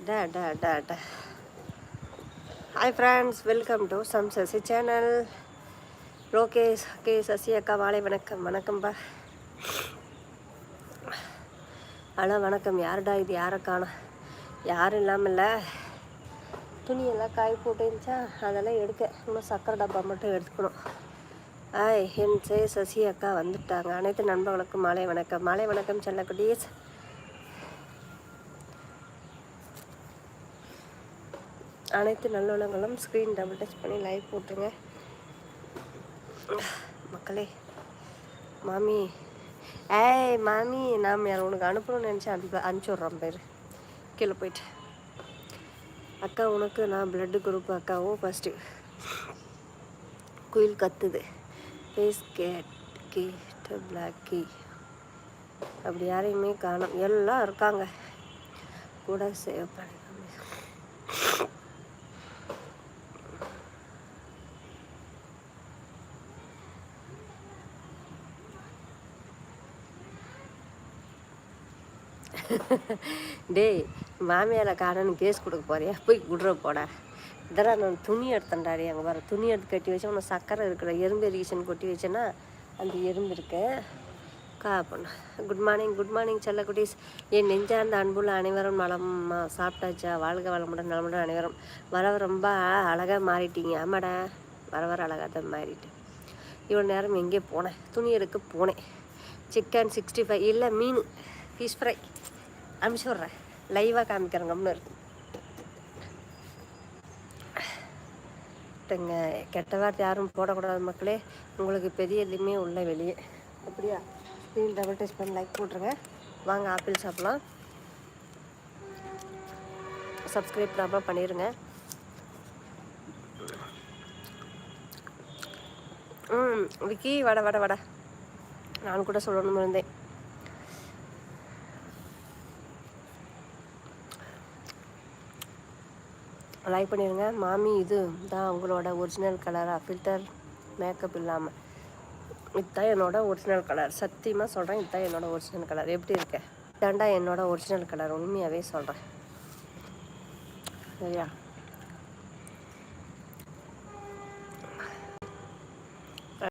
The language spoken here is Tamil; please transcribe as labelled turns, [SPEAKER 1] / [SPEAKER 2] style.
[SPEAKER 1] அட அட டா அட ஹாய் ஃப்ரெண்ட்ஸ் வெல்கம் டு சம் சசி சேனல் லோகேஷ் கே சசி அக்கா வாழை வணக்கம் வணக்கம்பா. ஹலோ வணக்கம். யாருடா இது? யாரை காணோம் யாரும் இல்லாமல்ல. துணியெல்லாம் காய போட்டு இருந்துச்சா? அதெல்லாம் எடுக்க. இன்னும் சக்கரை டப்பா மட்டும் எடுத்துக்கணும். ஆய் என் சே சசி அக்கா வந்துட்டாங்க. அனைத்து நண்பர்களுக்கும் மாலை வணக்கம். மாலை வணக்கம் செல்லக்குட்டீஸ். அனைத்து நல்லுள்ளங்களும் ஸ்க்ரீன் டபுள் டச் பண்ணி லைவ் போட்டுருங்க. மக்களே மாமி. ஏய் மாமி நாம் யார்? உனக்கு அனுப்பணும்னு நினச்சி அனுப்பி அனுப்பிச்சி விட்றோம் பேர். கீழே போயிட்டு. அக்கா உனக்கு நான் பிளட்டு குரூப் அக்காவும் ஃபஸ்ட்டு குயில் கத்துது. ஃபேஸ் கேட் கேட் பிளாக் கீ அப்படி யாரையுமே காணும். எல்லாம் இருக்காங்க. கூட சேவ் பண்ணி டேய் மாமியாரை காணன்னு கேஸ் கொடுக்க போறியா? போய் குடுற போடா. இதெல்லாம் நான் துணி எடுத்தேன்டாடி அங்கே வர துணி எடுத்து கட்டி வச்சா உனக்கு சக்கரை இருக்கிற எறும்பு எரிகேஷன் கொட்டி வச்சேன்னா அந்த எறும்பு இருக்கு. கா பண்ண. குட் மார்னிங் குட் மார்னிங் செல்லக்குட்டீஸ். என் நெஞ்சார்ந்த அன்புள்ள அனைவரும் நலமா சாப்பிட்டாச்சா? வாழ்க வளமுடன் நலமுடன் அனைவரும். வர ரொம்ப அழகாக மாறிட்டீங்க. ஆமாடா. வர வர அழகாக தான் மாறிட்டு. இவ்வளோ நேரம் எங்கே போனேன்? துணி எடுக்க போனேன். சிக்கன் சிக்ஸ்டி ஃபைவ் இல்லை மீன் ஃபிஷ் ஃப்ரை அனுப்பிச்சி விட்றேன். லைவாக காமிக்கிறேன் கம்னு இருக்கு கெட்ட வார்த்தை யாரும் போடக்கூடாது மக்களே. உங்களுக்கு பெரிய எதுவுமே உள்ள வெளியே. அப்படியா? ஸ்க்ரீன் டபுள் டச் பண்ணி லைக் போட்டுருங்க. வாங்க ஆப்பிள் சாப்பிட்லாம். சப்ஸ்கிரைப் ப்ராப்ளம் பண்ணிடுங்க ம் விக்கி வட வட வட. நான் கூட சொல்லணும்னு இருந்தேன். லைக் பண்ணிடுங்க மாமி இது தான் உங்களோட ஒரிஜினல் கலராக ஃபில்டர் மேக்கப் இல்லாமல் இதுதான் என்னோட ஒரிஜினல் கலர் சத்தியமாக சொல்கிறேன் இதுதான் என்னோட ஒரிஜினல் கலர் எப்படி இருக்க? இதாண்டா என்னோட ஒரிஜினல் கலர் உண்மையாகவே சொல்கிறேன் சரியா?